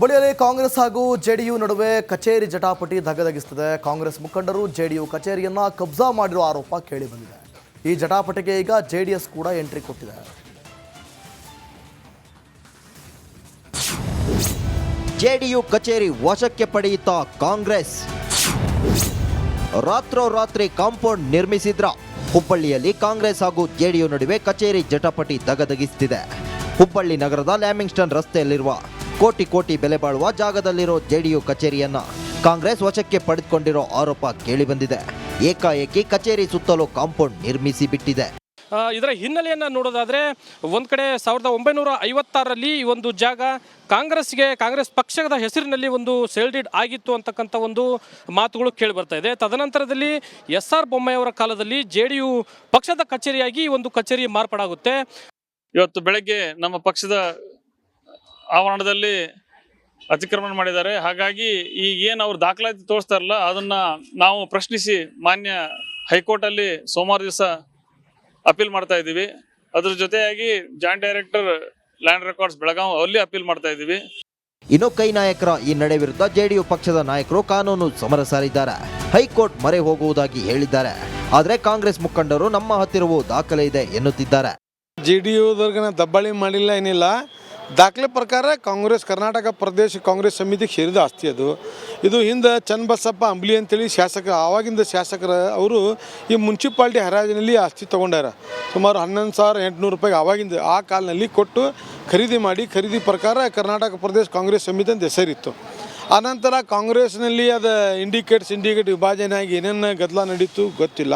ಬಳಿಯಲ್ಲಿ ಕಾಂಗ್ರೆಸ್ ಹಾಗೂ ಜೆಡಿಯು ನಡುವೆ ಕಚೇರಿ ಜಟಾಪಟಿ ಧಗಧಗಿಸುತ್ತದೆ. ಕಾಂಗ್ರೆಸ್ ಮುಖಂಡರು ಜೆಡಿಯು ಕಚೇರಿಯನ್ನ ಕಬ್ಜಾ ಮಾಡಿರೋ ಆರೋಪ ಕೇಳಿ ಬಂದಿದೆ. ಈ ಜಟಾಪಟಿಗೆ ಈಗ ಜೆಡಿಎಸ್ ಕೂಡ ಎಂಟ್ರಿ ಕೊಟ್ಟಿದೆ. ಜೆಡಿಯು ಕಚೇರಿ ವಶಕ್ಕೆ ಪಡೆಯುತ್ತಾ ಕಾಂಗ್ರೆಸ್. ರಾತ್ರೋರಾತ್ರಿ ಕಾಂಪೌಂಡ್ ನಿರ್ಮಿಸಿದ್ರ ಹುಬ್ಬಳ್ಳಿಯಲ್ಲಿ ಕಾಂಗ್ರೆಸ್ ಹಾಗೂ ಜೆಡಿಯು ನಡುವೆ ಕಚೇರಿ ಜಟಾಪಟಿ ಧಗಧಗಿಸುತ್ತಿದೆ. ಹುಬ್ಬಳ್ಳಿ ನಗರದ ಲ್ಯಾಮಿಂಗ್ಸ್ಟನ್ ರಸ್ತೆಯಲ್ಲಿರುವ ಕೋಟಿ ಕೋಟಿ ಬೆಲೆ ಬಾಳುವ ಜಾಗದಲ್ಲಿರೋ ಜೆಡಿಯು ಕಚೇರಿಯನ್ನ ಕಾಂಗ್ರೆಸ್ ವಶಕ್ಕೆ ಪಡೆದುಕೊಂಡಿರೋ ಆರೋಪ ಕೇಳಿಬಂದಿದೆ. ಏಕಾಏಕಿ ಕಚೇರಿ ಸುತ್ತಲೂ ಕಾಂಪೌಂಡ್ ನಿರ್ಮಿಸಿ ಬಿಟ್ಟಿದೆ ಇದರ ಹಿನ್ನೆಲೆಯನ್ನು ನೋಡೋದಾದರೆ ಒಂದು ಕಡೆ ಸಾವಿರದ ಒಂಬೈನೂರ ಐವತ್ತಾರರಲ್ಲಿ ಈ ಒಂದು ಜಾಗ ಕಾಂಗ್ರೆಸ್ಗೆ ಕಾಂಗ್ರೆಸ್ ಪಕ್ಷದ ಹೆಸರಿನಲ್ಲಿ ಒಂದು ಸೆಲ್ಡಿಡ್ ಆಗಿತ್ತು ಅಂತಕ್ಕಂಥ ಒಂದು ಮಾತುಗಳು ಕೇಳಿ ಬರ್ತಾ ಇದೆ. ತದನಂತರದಲ್ಲಿ ಎಸ್ ಆರ್ ಬೊಮ್ಮಾಯಿಯವರ ಕಾಲದಲ್ಲಿ ಜೆ ಡಿ ಯು ಪಕ್ಷದ ಕಚೇರಿಯಾಗಿ ಈ ಒಂದು ಕಚೇರಿ ಮಾರ್ಪಾಡಾಗುತ್ತೆ. ಇವತ್ತು ಬೆಳಗ್ಗೆ ನಮ್ಮ ಪಕ್ಷದ ಆವರಣದಲ್ಲಿ ಅತಿಕ್ರಮಣ ಮಾಡಿದ್ದಾರೆ. ಹಾಗಾಗಿ ಈಗೇನು ಅವ್ರು ದಾಖಲಾತಿ ತೋರಿಸ್ತಾರಲ್ಲ ಅದನ್ನು ನಾವು ಪ್ರಶ್ನಿಸಿ ಮಾನ್ಯ ಹೈಕೋರ್ಟಲ್ಲಿ ಸೋಮವಾರ ದಿವಸ ಅಪೀಲ್ ಮಾಡ್ತಾ ಇದ್ದೀವಿ. ಅದ್ರ ಜೊತೆಯಾಗಿ joint director land records Belagavi ಅಲ್ಲಿ ಅಪೀಲ್ ಮಾಡ್ತಾ ಇದ್ದೀವಿ. ಇನ್ನು ಕೈ ನಾಯಕರ ಈ ನಡೆ ವಿರುದ್ಧ ಜೆಡಿಯು ಪಕ್ಷದ ನಾಯಕರು ಕಾನೂನು ಸಮರ ಸಾರಿದ್ದಾರೆ. ಹೈಕೋರ್ಟ್ ಮರೆ ಹೋಗುವುದಾಗಿ ಹೇಳಿದ್ದಾರೆ. ಆದರೆ ಕಾಂಗ್ರೆಸ್ ಮುಖಂಡರು ನಮ್ಮ ಹತ್ತಿರವೂ ದಾಖಲೆ ಇದೆ ಎನ್ನುತ್ತಿದ್ದಾರೆ. ಜೆ ಡಿ ಯುದವ್ರಿಗನ ದಬ್ಬಾಳಿ ಮಾಡಿಲ್ಲ ಏನಿಲ್ಲ. ದಾಖಲೆ ಪ್ರಕಾರ ಕಾಂಗ್ರೆಸ್, ಕರ್ನಾಟಕ ಪ್ರದೇಶ ಕಾಂಗ್ರೆಸ್ ಸಮಿತಿಗೆ ಸೇರಿದ ಆಸ್ತಿ ಅದು. ಇದು ಹಿಂದೆ ಚನ್ನಬಸಪ್ಪ ಅಂಬ್ಲಿ ಅಂತೇಳಿ ಶಾಸಕ, ಆವಾಗಿಂದ ಶಾಸಕರ ಅವರು ಈ ಮುನ್ಸಿಪಾಲ್ಟಿ ಹರಾಜಿನಲ್ಲಿ ಆಸ್ತಿ ತೊಗೊಂಡಾರ. ಸುಮಾರು ಹನ್ನೊಂದು ಸಾವಿರ ಎಂಟುನೂರು ರೂಪಾಯಿಗೆ ಆವಾಗಿಂದ ಆ ಕಾಲದಲ್ಲಿ ಕೊಟ್ಟು ಖರೀದಿ ಮಾಡಿ, ಖರೀದಿ ಪ್ರಕಾರ ಕರ್ನಾಟಕ ಪ್ರದೇಶ ಕಾಂಗ್ರೆಸ್ ಸಮಿತಿ ಅಂತ ಹೆಸರಿತ್ತು. ಆನಂತರ ಕಾಂಗ್ರೆಸ್ನಲ್ಲಿ ಅದು ಇಂಡಿಕೇಟ್ ಸಿಂಡಿಕೇಟ್ ವಿಭಜನೆ ಆಗಿ ಏನೇನು ಗದ್ದಲ ನಡೀತು ಗೊತ್ತಿಲ್ಲ.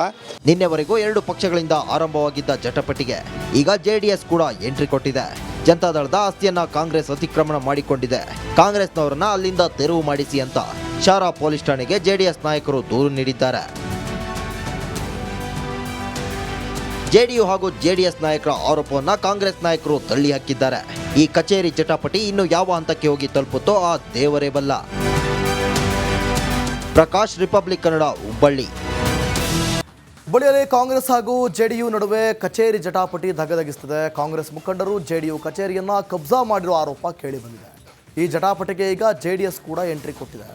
ನಿನ್ನೆವರೆಗೂ ಎರಡು ಪಕ್ಷಗಳಿಂದ ಆರಂಭವಾಗಿದ್ದ ಜಟಪಟಿಗೆ ಈಗ ಜೆಡಿಎಸ್ ಕೂಡ ಎಂಟ್ರಿ ಕೊಟ್ಟಿದೆ. ಜನತಾದಳದ ಆಸ್ತಿಯನ್ನ ಕಾಂಗ್ರೆಸ್ ಅತಿಕ್ರಮಣ ಮಾಡಿಕೊಂಡಿದೆ. ಕಾಂಗ್ರೆಸ್ನವರನ್ನ ಅಲ್ಲಿಂದ ತೆರವು ಮಾಡಿಸಿ ಅಂತ ಶಾರಾ ಪೊಲೀಸ್ ಠಾಣೆಗೆ ಜೆಡಿಎಸ್ ನಾಯಕರು ದೂರು ನೀಡಿದ್ದಾರೆ. ಜೆಡಿಯು ಹಾಗೂ ಜೆಡಿಎಸ್ ನಾಯಕರ ಆರೋಪವನ್ನ ಕಾಂಗ್ರೆಸ್ ನಾಯಕರು ತಳ್ಳಿ ಹಾಕಿದ್ದಾರೆ. ಈ ಕಚೇರಿ ಜಟಾಪಟಿ ಇನ್ನು ಯಾವ ಹಂತಕ್ಕೆ ಹೋಗಿ ತಲುಪುತ್ತೋ ಆ ದೇವರೇ ಬಲ್ಲ. ಪ್ರಕಾಶ್ ರಿಪಬ್ಲಿಕ್ ಕನ್ನಡ ಹುಬ್ಬಳ್ಳಿ. ಬಳಿಯಲ್ಲಿ ಕಾಂಗ್ರೆಸ್ ಹಾಗೂ ಜೆಡಿಯು ನಡುವೆ ಕಚೇರಿ ಜಟಾಪಟಿ ಧಗಧಗಿಸುತ್ತದೆ ಕಾಂಗ್ರೆಸ್ ಮುಖಂಡರು ಜೆಡಿಯು ಕಚೇರಿಯನ್ನ ಕಬ್ಜಾ ಮಾಡಿರುವ ಆರೋಪ ಕೇಳಿ ಬಂದಿದೆ ಈ ಜಟಾಪಟಿಗೆ ಈಗ ಜೆಡಿಎಸ್ ಕೂಡ ಎಂಟ್ರಿ ಕೊಟ್ಟಿದೆ.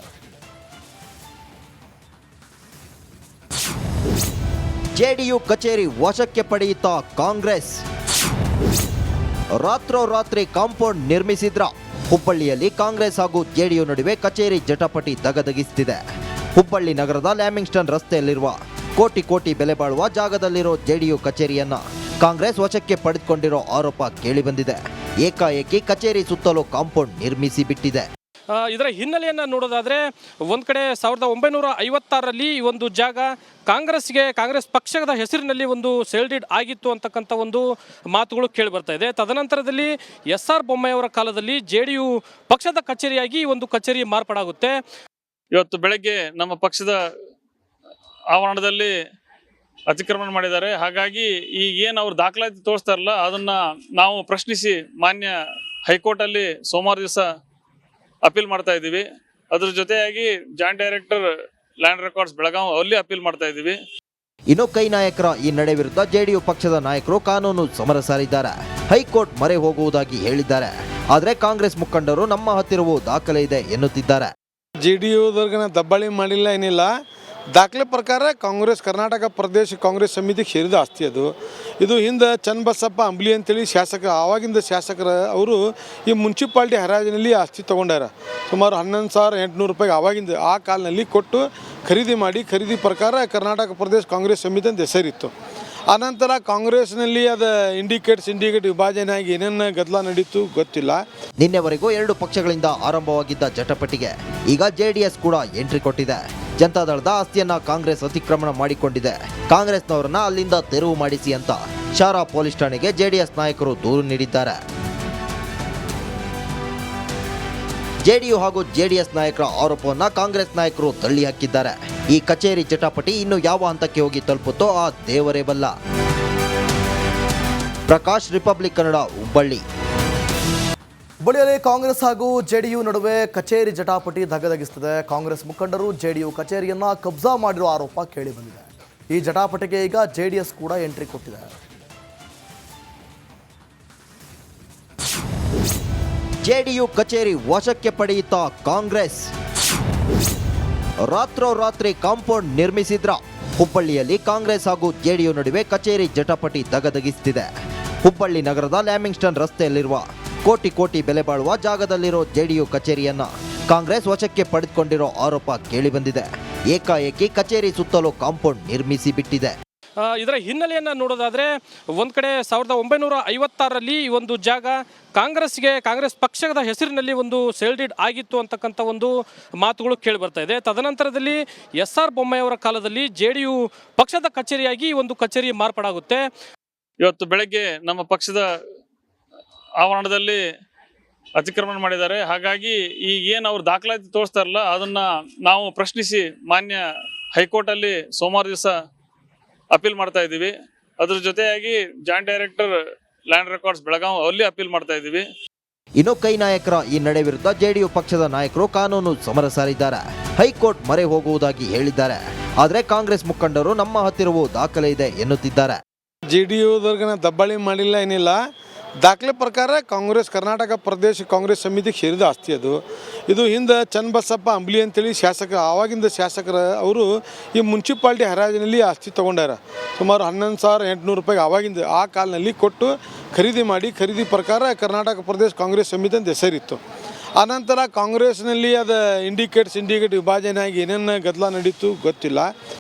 ಜೆಡಿಯು ಕಚೇರಿ ವಶಕ್ಕೆ ಪಡೆಯುತ್ತಾ ಕಾಂಗ್ರೆಸ್. ರಾತ್ರೋರಾತ್ರಿ ಕಾಂಪೌಂಡ್ ನಿರ್ಮಿಸಿದ್ರ. ಹುಬ್ಬಳ್ಳಿಯಲ್ಲಿ ಕಾಂಗ್ರೆಸ್ ಹಾಗೂ ಜೆಡಿಯು ನಡುವೆ ಕಚೇರಿ ಜಟಾಪಟಿ ಧಗದಗಿಸುತ್ತಿದೆ ಹುಬ್ಬಳ್ಳಿ ನಗರದ ಲ್ಯಾಮಿಂಗ್ಸ್ಟನ್ ರಸ್ತೆಯಲ್ಲಿರುವ ಕೋಟಿ ಕೋಟಿ ಬೆಲೆ ಬಾಳುವ ಜಾಗದಲ್ಲಿರೋ ಜೆಡಿಯು ಕಚೇರಿಯನ್ನ ಕಾಂಗ್ರೆಸ್ ವಶಕ್ಕೆ ಪಡೆದುಕೊಂಡಿರೋ ಆರೋಪ ಕೇಳಿಬಂದಿದೆ. ಏಕಾಏಕಿ ಕಚೇರಿ ಸುತ್ತಲೂ ಕಾಂಪೌಂಡ್ ನಿರ್ಮಿಸಿ ಬಿಟ್ಟಿದೆ ಇದರ ಹಿನ್ನೆಲೆಯನ್ನು ನೋಡೋದಾದರೆ ಒಂದು ಕಡೆ ಸಾವಿರದ ಒಂಬೈನೂರ ಐವತ್ತಾರರಲ್ಲಿ ಈ ಒಂದು ಜಾಗ ಕಾಂಗ್ರೆಸ್ಗೆ ಕಾಂಗ್ರೆಸ್ ಪಕ್ಷದ ಹೆಸರಿನಲ್ಲಿ ಒಂದು ಸೆಲ್ಡಿಡ್ ಆಗಿತ್ತು ಅಂತಕ್ಕಂಥ ಒಂದು ಮಾತುಗಳು ಕೇಳಿ ಬರ್ತಾ ಇದೆ. ತದನಂತರದಲ್ಲಿ ಎಸ್ ಆರ್ ಬೊಮ್ಮಾಯಿಯವರ ಕಾಲದಲ್ಲಿ ಜೆ ಡಿ ಯು ಪಕ್ಷದ ಕಚೇರಿಯಾಗಿ ಈ ಒಂದು ಕಚೇರಿ ಮಾರ್ಪಾಡಾಗುತ್ತೆ. ಇವತ್ತು ಬೆಳಗ್ಗೆ ನಮ್ಮ ಪಕ್ಷದ ಆವರಣದಲ್ಲಿ ಅತಿಕ್ರಮಣ ಮಾಡಿದ್ದಾರೆ. ಹಾಗಾಗಿ ಈಗ ಏನು ಅವ್ರು ದಾಖಲಾತಿ ತೋರಿಸ್ತಾರಲ್ಲ ಅದನ್ನ ನಾವು ಪ್ರಶ್ನಿಸಿ ಮಾನ್ಯ ಹೈಕೋರ್ಟಲ್ಲಿ ಸೋಮವಾರ ದಿವಸ ಅಪೀಲ್ ಮಾಡ್ತಾ ಇದ್ದೀವಿ. ಅದ್ರ ಜೊತೆಯಾಗಿ joint director land records Belagavi ಅಲ್ಲಿ ಅಪೀಲ್ ಮಾಡ್ತಾ ಇದ್ದೀವಿ. ಇನ್ನು ಕೈ ನಾಯಕರ ಈ ನಡೆ ವಿರುದ್ಧ ಜೆಡಿಯು ಪಕ್ಷದ ನಾಯಕರು ಕಾನೂನು ಸಮರ ಸಾರಿದ್ದಾರೆ. ಹೈಕೋರ್ಟ್ ಮೊರೆ ಹೋಗುವುದಾಗಿ ಹೇಳಿದ್ದಾರೆ. ಆದರೆ ಕಾಂಗ್ರೆಸ್ ಮುಖಂಡರು ನಮ್ಮ ಹತ್ತಿರವೂ ದಾಖಲೆ ಇದೆ ಎನ್ನುತ್ತಿದ್ದಾರೆ. ಜೆ ಡಿ ಯುದವ್ರಿಗನ ದಬ್ಬಾಳಿ ಮಾಡಿಲ್ಲ ಏನಿಲ್ಲ. ದಾಖಲೆ ಪ್ರಕಾರ ಕಾಂಗ್ರೆಸ್, ಕರ್ನಾಟಕ ಪ್ರದೇಶ ಕಾಂಗ್ರೆಸ್ ಸಮಿತಿಗೆ ಸೇರಿದ ಆಸ್ತಿ ಅದು. ಇದು ಹಿಂದೆ ಚನ್ನಬಸಪ್ಪ ಅಂಬ್ಲಿ ಅಂತೇಳಿ ಶಾಸಕ, ಆವಾಗಿಂದ ಶಾಸಕರ ಅವರು ಈ ಮುನ್ಸಿಪಾಲ್ಟಿ ಹರಾಜಿನಲ್ಲಿ ಆಸ್ತಿ ತೊಗೊಂಡಾರ. ಸುಮಾರು ಹನ್ನೊಂದು ಸಾವಿರ ಎಂಟುನೂರು ರೂಪಾಯಿಗೆ ಆವಾಗಿಂದ ಆ ಕಾಲದಲ್ಲಿ ಕೊಟ್ಟು ಖರೀದಿ ಮಾಡಿ, ಖರೀದಿ ಪ್ರಕಾರ ಕರ್ನಾಟಕ ಪ್ರದೇಶ ಕಾಂಗ್ರೆಸ್ ಸಮಿತಿ ಅಂತ ಹೆಸರಿತ್ತು. ಆನಂತರ ಕಾಂಗ್ರೆಸ್ನಲ್ಲಿ ಅದು ಇಂಡಿಕೇಟ್ ಸಿಂಡಿಕೇಟ್ ವಿಭಜನೆ ಆಗಿ ಏನೇನು ಗದ್ದಲ ನಡೀತು ಗೊತ್ತಿಲ್ಲ. ನಿನ್ನೆವರೆಗೂ ಎರಡು ಪಕ್ಷಗಳಿಂದ ಆರಂಭವಾಗಿದ್ದ ಜಟಪಟಿಗೆ ಈಗ ಜೆಡಿಎಸ್ ಕೂಡ ಎಂಟ್ರಿ ಕೊಟ್ಟಿದೆ. ಜನತಾದಳದ ಆಸ್ತಿಯನ್ನ ಕಾಂಗ್ರೆಸ್ ಅತಿಕ್ರಮಣ ಮಾಡಿಕೊಂಡಿದೆ. ಕಾಂಗ್ರೆಸ್ನವರನ್ನ ಅಲ್ಲಿಂದ ತೆರವು ಮಾಡಿಸಿ ಅಂತ ಶಾರಾ ಪೊಲೀಸ್ ಠಾಣೆಗೆ ಜೆಡಿಎಸ್ ನಾಯಕರು ದೂರು ನೀಡಿದ್ದಾರೆ. ಜೆಡಿಯು ಹಾಗೂ ಜೆಡಿಎಸ್ ನಾಯಕರ ಆರೋಪವನ್ನ ಕಾಂಗ್ರೆಸ್ ನಾಯಕರು ತಳ್ಳಿ ಹಾಕಿದ್ದಾರೆ. ಈ ಕಚೇರಿ ಚಟಾಪಟಿ ಇನ್ನು ಯಾವ ಹಂತಕ್ಕೆ ಹೋಗಿ ತಲುಪುತ್ತೋ ಆ ದೇವರೇ ಬಲ್ಲ. ಪ್ರಕಾಶ್ ರಿಪಬ್ಲಿಕ್ ಕನ್ನಡ ಹುಬ್ಬಳ್ಳಿ. ಬಳಿಯಲ್ಲಿ ಕಾಂಗ್ರೆಸ್ ಹಾಗೂ ಜೆಡಿಯು ನಡುವೆ ಕಚೇರಿ ಜಟಾಪಟಿ ಧಗಧಗಿಸುತ್ತದೆ ಕಾಂಗ್ರೆಸ್ ಮುಖಂಡರು ಜೆಡಿಯು ಕಚೇರಿಯನ್ನ ಕಬ್ಜಾ ಮಾಡಿರುವ ಆರೋಪ ಕೇಳಿ ಬಂದಿದೆ. ಈ ಜಟಾಪಟಿಗೆ ಈಗ ಜೆಡಿಎಸ್ ಕೂಡ ಎಂಟ್ರಿ ಕೊಟ್ಟಿದೆ. ಜೆಡಿಯು ಕಚೇರಿ ವಶಕ್ಕೆ ಪಡೆಯುತ್ತಾ ಕಾಂಗ್ರೆಸ್. ರಾತ್ರೋರಾತ್ರಿ ಕಾಂಪೌಂಡ್ ನಿರ್ಮಿಸಿದ್ರ. ಹುಬ್ಬಳ್ಳಿಯಲ್ಲಿ ಕಾಂಗ್ರೆಸ್ ಹಾಗೂ ಜೆಡಿಯು ನಡುವೆ ಕಚೇರಿ ಜಟಾಪಟಿ ದಗದಗಿಸ್ತಿದೆ ಹುಬ್ಬಳ್ಳಿ ನಗರದ ಲ್ಯಾಮಿಂಗ್ಸ್ಟನ್ ರಸ್ತೆಯಲ್ಲಿರುವ ಕೋಟಿ ಕೋಟಿ ಬೆಲೆ ಬಾಳುವ ಜಾಗದಲ್ಲಿರೋ ಜೆಡಿಯು ಕಚೇರಿಯನ್ನ ಕಾಂಗ್ರೆಸ್ ವಶಕ್ಕೆ ಪಡೆದುಕೊಂಡಿರೋ ಆರೋಪ ಕೇಳಿಬಂದಿದೆ. ಏಕಾಏಕಿ ಕಚೇರಿ ಸುತ್ತಲೂ ಕಾಂಪೌಂಡ್ ನಿರ್ಮಿಸಿ ಬಿಟ್ಟಿದೆ. ಇದರ ಹಿನ್ನೆಲೆಯನ್ನು ನೋಡೋದಾದರೆ ಒಂದು ಕಡೆ ಸಾವಿರದ ಒಂಬೈನೂರ ಐವತ್ತಾರರಲ್ಲಿ ಈ ಒಂದು ಜಾಗ ಕಾಂಗ್ರೆಸ್ಗೆ ಕಾಂಗ್ರೆಸ್ ಪಕ್ಷದ ಹೆಸರಿನಲ್ಲಿ ಒಂದು ಸೆಲ್ಡಿಡ್ ಆಗಿತ್ತು ಅಂತಕ್ಕಂಥ ಒಂದು ಮಾತುಗಳು ಕೇಳಿ ಬರ್ತಾ ಇದೆ. ತದನಂತರದಲ್ಲಿ ಎಸ್ ಆರ್ ಬೊಮ್ಮಾಯಿಯವರ ಕಾಲದಲ್ಲಿ ಜೆ ಡಿ ಯು ಪಕ್ಷದ ಕಚೇರಿಯಾಗಿ ಈ ಒಂದು ಕಚೇರಿ ಮಾರ್ಪಾಡಾಗುತ್ತೆ. ಇವತ್ತು ಬೆಳಗ್ಗೆ ನಮ್ಮ ಪಕ್ಷದ ಆವರಣದಲ್ಲಿ ಅತಿಕ್ರಮಣ ಮಾಡಿದ್ದಾರೆ. ಹಾಗಾಗಿ ಈಗ ಏನು ಅವ್ರು ದಾಖಲಾತಿ ತೋರಿಸ್ತಾರಲ್ಲ ಅದನ್ನ ನಾವು ಪ್ರಶ್ನಿಸಿ ಮಾನ್ಯ ಹೈಕೋರ್ಟಲ್ಲಿ ಸೋಮವಾರ ದಿವಸ ಅಪೀಲ್ ಮಾಡ್ತಾ ಇದ್ದೀವಿ. ಅದ್ರ ಜೊತೆಯಾಗಿ joint director land records Belagavi ಅಲ್ಲಿ ಅಪೀಲ್ ಮಾಡ್ತಾ ಇದ್ದೀವಿ. ಇನ್ನು ಕೈ ನಾಯಕರ ಈ ನಡೆ ವಿರುದ್ಧ ಜೆಡಿಯು ಪಕ್ಷದ ನಾಯಕರು ಕಾನೂನು ಸಮರ ಸಾರಿದ್ದಾರೆ. ಹೈಕೋರ್ಟ್ ಮೊರೆ ಹೋಗುವುದಾಗಿ ಹೇಳಿದ್ದಾರೆ. ಆದರೆ ಕಾಂಗ್ರೆಸ್ ಮುಖಂಡರು ನಮ್ಮ ಹತ್ತಿರವೂ ದಾಖಲೆ ಇದೆ ಎನ್ನುತ್ತಿದ್ದಾರೆ. ಜೆ ಡಿ ಯುದವ್ರಿಗೇನ ದಬ್ಬಾಳಿ ಮಾಡಿಲ್ಲ ಏನಿಲ್ಲ. ದಾಖಲೆ ಪ್ರಕಾರ ಕಾಂಗ್ರೆಸ್, ಕರ್ನಾಟಕ ಪ್ರದೇಶ ಕಾಂಗ್ರೆಸ್ ಸಮಿತಿಗೆ ಸೇರಿದ ಆಸ್ತಿ ಅದು. ಇದು ಹಿಂದೆ ಚನ್ನಬಸಪ್ಪ ಅಂಬ್ಲಿ ಅಂತೇಳಿ ಶಾಸಕ, ಆವಾಗಿಂದ ಶಾಸಕರ ಅವರು ಈ ಮುನ್ಸಿಪಾಲ್ಟಿ ಹರಾಜಿನಲ್ಲಿ ಆಸ್ತಿ ತೊಗೊಂಡಾರ. ಸುಮಾರು ಹನ್ನೊಂದು ಸಾವಿರ ಎಂಟುನೂರು ರೂಪಾಯಿಗೆ ಆವಾಗಿಂದ ಆ ಕಾಲಿನಲ್ಲಿ ಕೊಟ್ಟು ಖರೀದಿ ಮಾಡಿ, ಖರೀದಿ ಪ್ರಕಾರ ಕರ್ನಾಟಕ ಪ್ರದೇಶ ಕಾಂಗ್ರೆಸ್ ಸಮಿತಿ ಅಂತ ಹೆಸರಿತ್ತು. ಆನಂತರ ಕಾಂಗ್ರೆಸ್ನಲ್ಲಿ ಅದು ಇಂಡಿಕೇಟ್ ಸಿಂಡಿಕೇಟ್ ವಿಭಜನೆ ಆಗಿ ಏನೇನು ಗದ್ದಲ ನಡೀತು ಗೊತ್ತಿಲ್ಲ.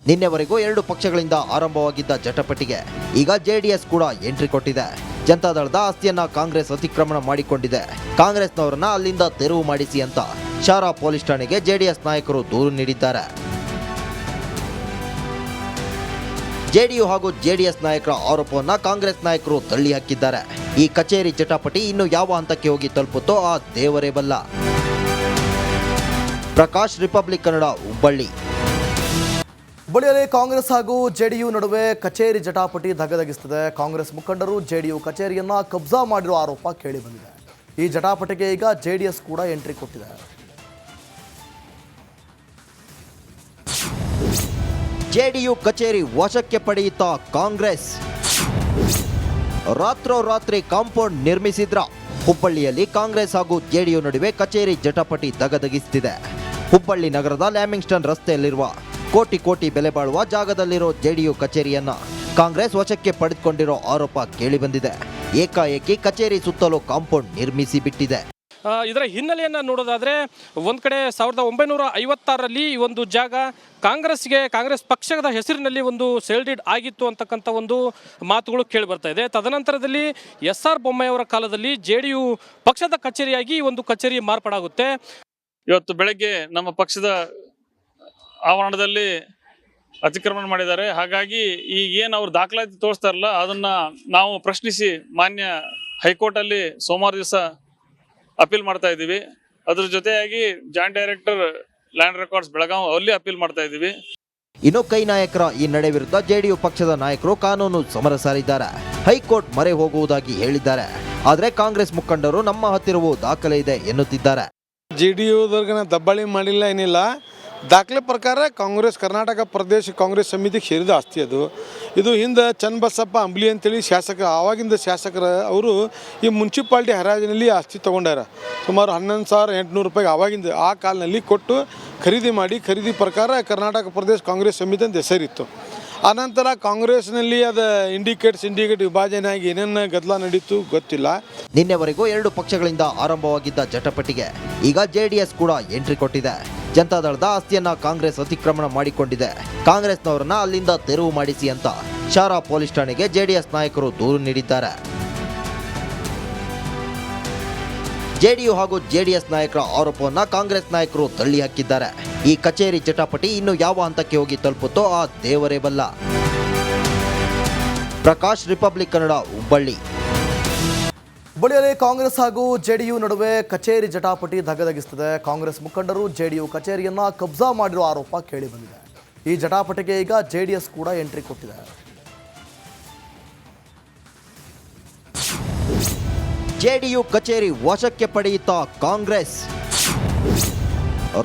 ನಿನ್ನೆವರೆಗೂ ಎರಡು ಪಕ್ಷಗಳಿಂದ ಆರಂಭವಾಗಿದ್ದ ಜಟಪಟಿಗೆ ಈಗ ಜೆಡಿಎಸ್ ಕೂಡ ಎಂಟ್ರಿ ಕೊಟ್ಟಿದೆ. ಜನತಾದಳದ ಆಸ್ತಿಯನ್ನ ಕಾಂಗ್ರೆಸ್ ಅತಿಕ್ರಮಣ ಮಾಡಿಕೊಂಡಿದೆ. ಕಾಂಗ್ರೆಸ್ನವರನ್ನ ಅಲ್ಲಿಂದ ತೆರವು ಮಾಡಿಸಿ ಅಂತ ಶಾರಾ ಪೊಲೀಸ್ ಠಾಣೆಗೆ ಜೆಡಿಎಸ್ ನಾಯಕರು ದೂರು ನೀಡಿದ್ದಾರೆ. ಜೆಡಿಯು ಹಾಗೂ ಜೆಡಿಎಸ್ ನಾಯಕರ ಆರೋಪವನ್ನ ಕಾಂಗ್ರೆಸ್ ನಾಯಕರು ತಳ್ಳಿ ಹಾಕಿದ್ದಾರೆ. ಈ ಕಚೇರಿ ಚಟಾಪಟಿ ಇನ್ನು ಯಾವ ಹಂತಕ್ಕೆ ಹೋಗಿ ತಲುಪುತ್ತೋ ಆ ದೇವರೇ ಬಲ್ಲ. ಪ್ರಕಾಶ್ ರಿಪಬ್ಲಿಕ್ ಕನ್ನಡ ಹುಬ್ಬಳ್ಳಿ. ಹುಬ್ಬಳ್ಳಿಯಲ್ಲಿ ಕಾಂಗ್ರೆಸ್ ಹಾಗೂ ಜೆಡಿಯು ನಡುವೆ ಕಚೇರಿ ಜಟಾಪಟಿ ಧಗಧಗಿಸುತ್ತಿದೆ ಕಾಂಗ್ರೆಸ್ ಮುಖಂಡರು ಜೆಡಿಯು ಕಚೇರಿಯನ್ನ ಕಬ್ಜಾ ಮಾಡಿರುವ ಆರೋಪ ಕೇಳಿಬಂದಿದೆ ಈ ಜಟಾಪಟಿಗೆ ಈಗ ಜೆಡಿಎಸ್ ಕೂಡ ಎಂಟ್ರಿ ಕೊಟ್ಟಿದೆ. ಜೆಡಿಯು ಕಚೇರಿ ವಶಕ್ಕೆ ಪಡೆಯುತ್ತಾ ಕಾಂಗ್ರೆಸ್. ರಾತ್ರೋರಾತ್ರಿ ಕಾಂಪೌಂಡ್ ನಿರ್ಮಿಸಿದ್ರ. ಹುಬ್ಬಳ್ಳಿಯಲ್ಲಿ ಕಾಂಗ್ರೆಸ್ ಹಾಗೂ ಜೆಡಿಯು ನಡುವೆ ಕಚೇರಿ ಜಟಾಪಟಿ ದಗದಗಿಸ್ತಿದೆ ಹುಬ್ಬಳ್ಳಿ ನಗರದ ಲ್ಯಾಮಿಂಗ್ಸ್ಟನ್ ರಸ್ತೆಯಲ್ಲಿರುವ ಕೋಟಿ ಕೋಟಿ ಬೆಲೆ ಬಾಳುವ ಜಾಗದಲ್ಲಿರೋ ಜೆಡಿಯು ಕಚೇರಿಯನ್ನ ಕಾಂಗ್ರೆಸ್ ವಶಕ್ಕೆ ಪಡೆದುಕೊಂಡಿರೋ ಆರೋಪ ಕೇಳಿಬಂದಿದೆ. ಏಕಾಏಕಿ ಕಚೇರಿ ಸುತ್ತಲೂ ಕಾಂಪೌಂಡ್ ನಿರ್ಮಿಸಿ ಬಿಟ್ಟಿದೆ. ಇದರ ಹಿನ್ನೆಲೆಯನ್ನು ನೋಡೋದಾದರೆ ಒಂದು ಕಡೆ ಸಾವಿರದ ಒಂಬೈನೂರ ಐವತ್ತಾರರಲ್ಲಿ ಈ ಒಂದು ಜಾಗ ಕಾಂಗ್ರೆಸ್ಗೆ ಕಾಂಗ್ರೆಸ್ ಪಕ್ಷದ ಹೆಸರಿನಲ್ಲಿ ಒಂದು ಸೆಲ್ಡಿಡ್ ಆಗಿತ್ತು ಅಂತಕ್ಕಂಥ ಒಂದು ಮಾತುಗಳು ಕೇಳಿ ಬರ್ತಾ ಇದೆ. ತದನಂತರದಲ್ಲಿ ಎಸ್ ಆರ್ ಬೊಮ್ಮಾಯಿಯವರ ಕಾಲದಲ್ಲಿ ಜೆ ಡಿ ಯು ಪಕ್ಷದ ಕಚೇರಿಯಾಗಿ ಈ ಒಂದು ಕಚೇರಿ ಮಾರ್ಪಾಡಾಗುತ್ತೆ. ಇವತ್ತು ಬೆಳಗ್ಗೆ ನಮ್ಮ ಪಕ್ಷದ ಆವರಣದಲ್ಲಿ ಅತಿಕ್ರಮಣ ಮಾಡಿದ್ದಾರೆ. ಹಾಗಾಗಿ ಈಗ ಏನು ಅವ್ರು ದಾಖಲಾತಿ ತೋರಿಸ್ತಾರಲ್ಲ ಅದನ್ನು ನಾವು ಪ್ರಶ್ನಿಸಿ ಮಾನ್ಯ ಹೈಕೋರ್ಟಲ್ಲಿ ಸೋಮವಾರ ದಿವಸ ಅಪೀಲ್ ಮಾಡ್ತಾ ಇದ್ದೀವಿ. ಅದ್ರ ಜೊತೆಯಾಗಿ joint director land records Belagavi ಅಲ್ಲಿ ಅಪೀಲ್ ಮಾಡ್ತಾ ಇದ್ದೀವಿ. ಇನ್ನು ಕೈ ನಾಯಕರ ಈ ನಡೆ ವಿರುದ್ಧ ಜೆಡಿಯು ಪಕ್ಷದ ನಾಯಕರು ಕಾನೂನು ಸಮರ ಸಾರಿದ್ದಾರೆ. ಹೈಕೋರ್ಟ್ ಮರೆ ಹೋಗುವುದಾಗಿ ಹೇಳಿದ್ದಾರೆ. ಆದರೆ ಕಾಂಗ್ರೆಸ್ ಮುಖಂಡರು ನಮ್ಮ ಹತ್ತಿರವೂ ದಾಖಲೆ ಇದೆ ಎನ್ನುತ್ತಿದ್ದಾರೆ. ಜೆ ಡಿ ಯುದವ್ರಿಗೇನ ದಬ್ಬಾಳಿ ಮಾಡಿಲ್ಲ ಏನಿಲ್ಲ. ದಾಖಲೆ ಪ್ರಕಾರ ಕಾಂಗ್ರೆಸ್, ಕರ್ನಾಟಕ ಪ್ರದೇಶ ಕಾಂಗ್ರೆಸ್ ಸಮಿತಿಗೆ ಸೇರಿದ ಆಸ್ತಿ ಅದು. ಇದು ಹಿಂದೆ ಚನ್ನಬಸಪ್ಪ ಅಂಬ್ಲಿ ಅಂತೇಳಿ ಶಾಸಕ, ಆವಾಗಿಂದ ಶಾಸಕರ ಅವರು ಈ ಮುನ್ಸಿಪಾಲ್ಟಿ ಹರಾಜಿನಲ್ಲಿ ಆಸ್ತಿ ತೊಗೊಂಡಾರ. ಸುಮಾರು ಹನ್ನೊಂದು ಸಾವಿರ ಎಂಟುನೂರು ರೂಪಾಯಿಗೆ ಆವಾಗಿಂದ ಆ ಕಾಲದಲ್ಲಿ ಕೊಟ್ಟು ಖರೀದಿ ಮಾಡಿ, ಖರೀದಿ ಪ್ರಕಾರ ಕರ್ನಾಟಕ ಪ್ರದೇಶ ಕಾಂಗ್ರೆಸ್ ಸಮಿತಿ ಅಂತ ಹೆಸರಿತ್ತು. ಆನಂತರ ಕಾಂಗ್ರೆಸ್ನಲ್ಲಿ ಅದು ಇಂಡಿಕೇಟ್ ಸಿಂಡಿಕೇಟ್ ವಿಭಜನೆ ಆಗಿ ಏನೇನು ಗದ್ದಲ ನಡೀತು ಗೊತ್ತಿಲ್ಲ. ನಿನ್ನೆವರೆಗೂ ಎರಡು ಪಕ್ಷಗಳಿಂದ ಆರಂಭವಾಗಿದ್ದ ಜಟಪಟಿಗೆ ಈಗ ಜೆಡಿಎಸ್ ಕೂಡ ಎಂಟ್ರಿ ಕೊಟ್ಟಿದೆ. ಜನತಾದಳದ ಆಸ್ತಿಯನ್ನ ಕಾಂಗ್ರೆಸ್ ಅತಿಕ್ರಮಣ ಮಾಡಿಕೊಂಡಿದೆ. ಕಾಂಗ್ರೆಸ್ನವರನ್ನ ಅಲ್ಲಿಂದ ತೆರವು ಮಾಡಿಸಿ ಅಂತ ಶಾರಾ ಪೊಲೀಸ್ ಠಾಣೆಗೆ ಜೆಡಿಎಸ್ ನಾಯಕರು ದೂರು ನೀಡಿದ್ದಾರೆ. ಜೆಡಿಯು ಹಾಗೂ ಜೆಡಿಎಸ್ ನಾಯಕರ ಆರೋಪವನ್ನು ಕಾಂಗ್ರೆಸ್ ನಾಯಕರು ತಳ್ಳಿ ಹಾಕಿದ್ದಾರೆ. ಈ ಕಚೇರಿ ಜಟಾಪಟಿ ಇನ್ನು ಯಾವ ಹಂತಕ್ಕೆ ಹೋಗಿ ತಲುಪುತ್ತೋ ಆ ದೇವರೇ ಬಲ್ಲ. ಪ್ರಕಾಶ್ ರಿಪಬ್ಲಿಕ್ ಕನ್ನಡ, ಹುಬ್ಬಳ್ಳಿ. ಹುಬ್ಬಳ್ಳಿಯಲ್ಲಿ ಕಾಂಗ್ರೆಸ್ ಹಾಗೂ ಜೆಡಿಯು ನಡುವೆ ಕಚೇರಿ ಜಟಾಪಟಿ ಧಗಧಗಿಸುತ್ತದೆ. ಕಾಂಗ್ರೆಸ್ ಮುಖಂಡರು ಜೆಡಿಯು ಕಚೇರಿಯನ್ನ ಕಬ್ಜಾ ಮಾಡಿರುವ ಆರೋಪ ಕೇಳಿಬಂದಿದೆ ಈ ಜಟಾಪಟಿಗೆ ಈಗ ಜೆಡಿಎಸ್ ಕೂಡ ಎಂಟ್ರಿ ಕೊಟ್ಟಿದೆ. ಜೆಡಿಯು ಕಚೇರಿ ವಶಕ್ಕೆ ಪಡೆಯುತ್ತಾ ಕಾಂಗ್ರೆಸ್.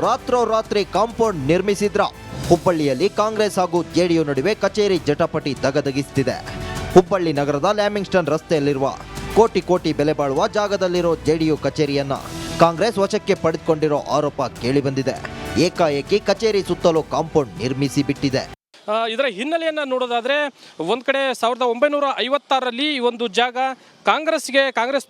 ರಾತ್ರೋರಾತ್ರಿ ಕಾಂಪೌಂಡ್ ನಿರ್ಮಿಸಿದ್ರ. ಹುಬ್ಬಳ್ಳಿಯಲ್ಲಿ ಕಾಂಗ್ರೆಸ್ ಹಾಗೂ ಜೆಡಿಯು ನಡುವೆ ಕಚೇರಿ ಜಟಾಪಟಿ ದಗದಗಿಸುತ್ತಿದೆ ಹುಬ್ಬಳ್ಳಿ ನಗರದ ಲ್ಯಾಮಿಂಗ್ಸ್ಟನ್ ರಸ್ತೆಯಲ್ಲಿರುವ ಕೋಟಿ ಕೋಟಿ ಬೆಲೆ ಬಾಳುವ ಜಾಗದಲ್ಲಿರೋ ಜೆಡಿಯು ಕಚೇರಿಯನ್ನ ಕಾಂಗ್ರೆಸ್ ವಶಕ್ಕೆ ಪಡೆದುಕೊಂಡಿರೋ ಆರೋಪ ಕೇಳಿಬಂದಿದೆ. ಏಕಾಏಕಿ ಕಚೇರಿ ಸುತ್ತಲೂ ಕಾಂಪೌಂಡ್ ನಿರ್ಮಿಸಿ ಬಿಟ್ಟಿದೆ. ಇದರ ಹಿನ್ನೆಲೆಯನ್ನು ನೋಡೋದಾದ್ರೆ ಒಂದು ಕಡೆ ಸಾವಿರದ ಒಂಬೈನೂರ ಐವತ್ತಾರರಲ್ಲಿ ಈ ಒಂದು ಜಾಗ ಕಾಂಗ್ರೆಸ್ಗೆ ಕಾಂಗ್ರೆಸ್